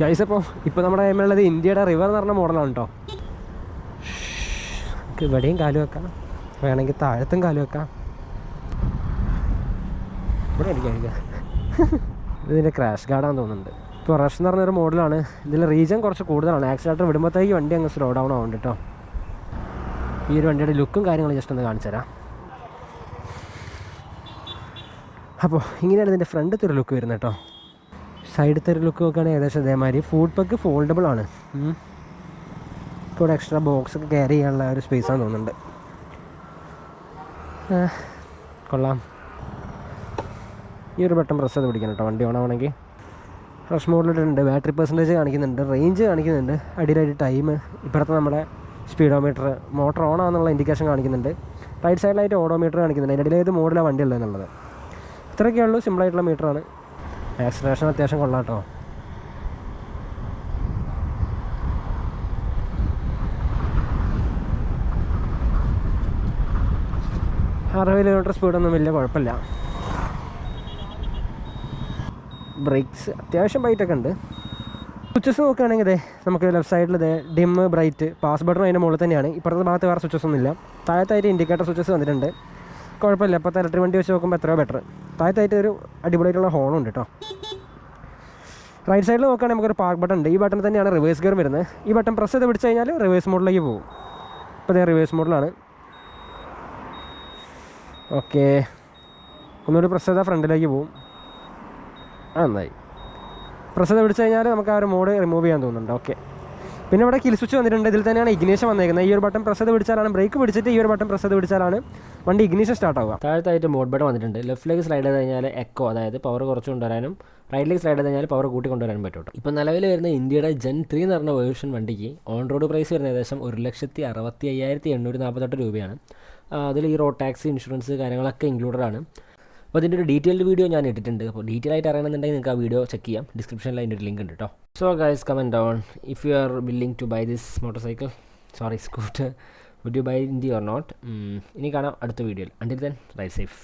Guys അപ്പോൾ ഇപ്പോൾ നമ്മുടെ കൈമുള്ളത് ഇന്ത്യയുടെ റിവർ എന്ന് പറഞ്ഞ മോഡലാണ് കേട്ടോ നമുക്ക് ഇവിടെയും കാൽ വെക്കാം. വേണമെങ്കിൽ താഴത്തും കാൽ വെക്കാം. ഇവിടെ അടിക്കാം ഇതിന്റെ ക്രാഷ് ഗാർഡാന്ന് തോന്നുന്നുണ്ട്. ഇപ്പോൾ റഷ് എന്ന് പറഞ്ഞൊരു മോഡലാണ് ഇതിൽ റീജൻ കുറച്ച് കൂടുതലാണ്. ആക്സിലേറ്റർ വിടുമ്പോഴത്തേക്ക് വണ്ടി അങ്ങ് സ്ലോ ഡൗൺ ആവുന്നുണ്ട് കേട്ടോ ഈ ഒരു വണ്ടിയുടെ ലുക്കും കാര്യങ്ങളും ജസ്റ്റ് ഒന്ന് കാണിച്ചു തരാം. അപ്പോൾ ഇങ്ങനെയാണ് ഇതിന്റെ ഫ്രണ്ടത്തെ ഒരു ലുക്ക് വരുന്നത് കേട്ടോ സൈഡത്തെ ഒരു ലുക്ക് നോക്കുകയാണെങ്കിൽ ഏകദേശം അതേമാതിരി ഫുഡ് പക്ക് ഫോൾഡബിൾ ആണ്. കൂടെ ഇപ്പോൾ എക്സ്ട്രാ ബോക്സ് ഒക്കെ ക്യാരി ചെയ്യാനുള്ള ഒരു സ്പേസാണ് തോന്നുന്നുണ്ട്. കൊള്ളാം. ഈ ഒരു ബട്ടൺ പ്രസ് ചെയ്ത് പിടിക്കണം കേട്ടോ. വണ്ടി ഓൺ ഫ്രഷ് മോഡലിട്ടുണ്ട് മോഡിലിട്ടുണ്ട് ബാറ്ററി പെർസെന്റേജ് കാണിക്കുന്നുണ്ട്. റേഞ്ച് കാണിക്കുന്നുണ്ട്. അടിയിലായിട്ട് ടൈം ഇപ്പോഴത്തെ നമ്മുടെ സ്പീഡോമീറ്റർ മോട്ടർ ഓൺ ആണെന്നുള്ള ഇൻഡിക്കേഷൻ കാണിക്കുന്നുണ്ട്. റൈറ്റ് സൈഡിലായിട്ട് ഓഡോമീറ്റർ കാണിക്കുന്നുണ്ട്. അതിന്റെ ഇടയിൽ ഏത് മോഡലാണ് വണ്ടി ഉള്ളത് എന്നുള്ളത് ഇത്രയൊക്കെയുള്ളൂ സിമ്പിളായിട്ടുള്ള മീറ്ററാണ് ആക്സിലേഷൻ അത്യാവശ്യം കൊള്ളാം കേട്ടോ അറുപത് കിലോമീറ്റർ സ്പീഡൊന്നും വലിയ കുഴപ്പമില്ല. ബ്രേക്സ് അത്യാവശ്യം ബൈറ്റൊക്കെ ഉണ്ട്. സ്വിച്ചസ് നോക്കുകയാണെങ്കിൽ അതെ നമുക്ക് ലെഫ്റ്റ് സൈഡിൽ ഇതേ ഡിം ബ്രൈറ്റ് പാസ് ബട്ടൺ അതിന്റെ മുകളിൽ തന്നെയാണ്. ഇപ്പുറത്തെ ഭാഗത്ത് വേറെ സ്വിച്ചസ് ഒന്നുമില്ല താഴത്തായിട്ട് ഇൻഡിക്കേറ്റർ സ്വിച്ചസ് വന്നിട്ടുണ്ട്. കുഴപ്പമില്ല. ഇപ്പോൾ ഇലക്ട്രിക് വണ്ടി വെച്ച് നോക്കുമ്പോൾ എത്രയോ ബെറ്റർ താഴത്തായിട്ട് ഒരു അടിപൊളിയായിട്ടുള്ള ഹോണുണ്ട് കേട്ടോ റൈറ്റ് സൈഡിൽ നോക്കുകയാണെങ്കിൽ നമുക്കൊരു പാർക്ക് ബട്ടൺ ഉണ്ട്. ഈ ബട്ടൺ തന്നെയാണ് റിവേഴ്സ് ഗിയർ വരുന്നത്. ഈ ബട്ടൺ പ്രസ് ചെയ്ത് പിടിച്ച് കഴിഞ്ഞാൽ റിവേഴ്സ് മോഡിലേക്ക് പോകും. ഇപ്പോൾ ഇതേ റിവേഴ്സ് മോഡിലാണ് ഓക്കെ ഒന്നുകൂടി പ്രസ് ചെയ്താൽ ഫ്രണ്ടിലേക്ക് പോകും. ആ നന്നായി. പ്രസ് ചെയ്ത് പിടിച്ച് കഴിഞ്ഞാൽ നമുക്ക് ആ ഒരു മോഡ് റിമൂവ് ചെയ്യാൻ തോന്നുന്നുണ്ട്. ഓക്കെ പിന്നെ ഇവിടെ കിൽ സ്വിച്ച് വന്നിട്ടുണ്ട്. ഇതിൽ തന്നെയാണ് ഇഗ്നീഷൻ വന്നേക്കുന്നത്. ഈ ഒരു ബട്ടൺ പ്രസ് ചെയ്ത് പിടിച്ചാലാണ് ബ്രേക്ക് പിടിച്ചിട്ട് ഈ ഒരു ബട്ടൺ പ്രസ് ചെയ്ത് പിടിച്ചാലാണ് വണ്ടി ഇഗ്നീഷൻ സ്റ്റാർട്ട് ആവുക. താഴത്തായിട്ട് മോഡ് ബട്ടൺ വന്നിട്ടുണ്ട്. ലെഫ്റ്റിലേക്ക് സ്ലൈഡ് ചെയ്ത് കഴിഞ്ഞാൽ എക്കോ അതായത് പവർ കുറച്ച് കൊണ്ടുവരാനും റൈറ്റിലേക്ക് സ്ലൈഡ് ചെയ്ത് കഴിഞ്ഞാൽ പവർ കൂട്ടി കൊണ്ടുവരാനും പറ്റും ഇപ്പോൾ നിലവിൽ വരുന്ന ഇന്ത്യയുടെ ജെൻ ത്രീ എന്ന് പറഞ്ഞ വേർഷൻ വണ്ടിക്ക് ഓൺ റോഡ് പ്രൈസ് വരുന്ന ഏകദേശം ഒരു ലക്ഷത്തി അറുപത്തി അയ്യായിരത്തി എണ്ണൂറ്റി നാൽപ്പത്തെട്ട് രൂപയാണ്. അതിൽ ഈ റോഡ് ടാക്സ് ഇൻഷുറൻസ് കാര്യങ്ങളൊക്കെ ഇൻക്ലൂഡഡ് ആണ്. അപ്പോൾ അതിന്റെ ഒരു ഡീറ്റെയിൽഡ് വീഡിയോ ഞാൻ ഇട്ടിട്ടുണ്ട്. അപ്പോൾ ഡീറ്റെയിൽ ആയിട്ട് അറിയണമെന്നുണ്ടെങ്കിൽ നിങ്ങൾക്ക് ആ വീഡിയോ ചെക്ക് ചെയ്യാം. ഡിസ്ക്രിപ്ഷനിൽ അതിന്റെ ഒരു ലിങ്ക് ഉണ്ട് കേട്ടോ so guys comment down if you are willing to buy this motorcycle sorry scooter would you buy in the or not ഇനി കാണാം അടുത്ത വീഡിയോയിൽ അണ്ടിൽ ദെൻ റൈ സേഫ്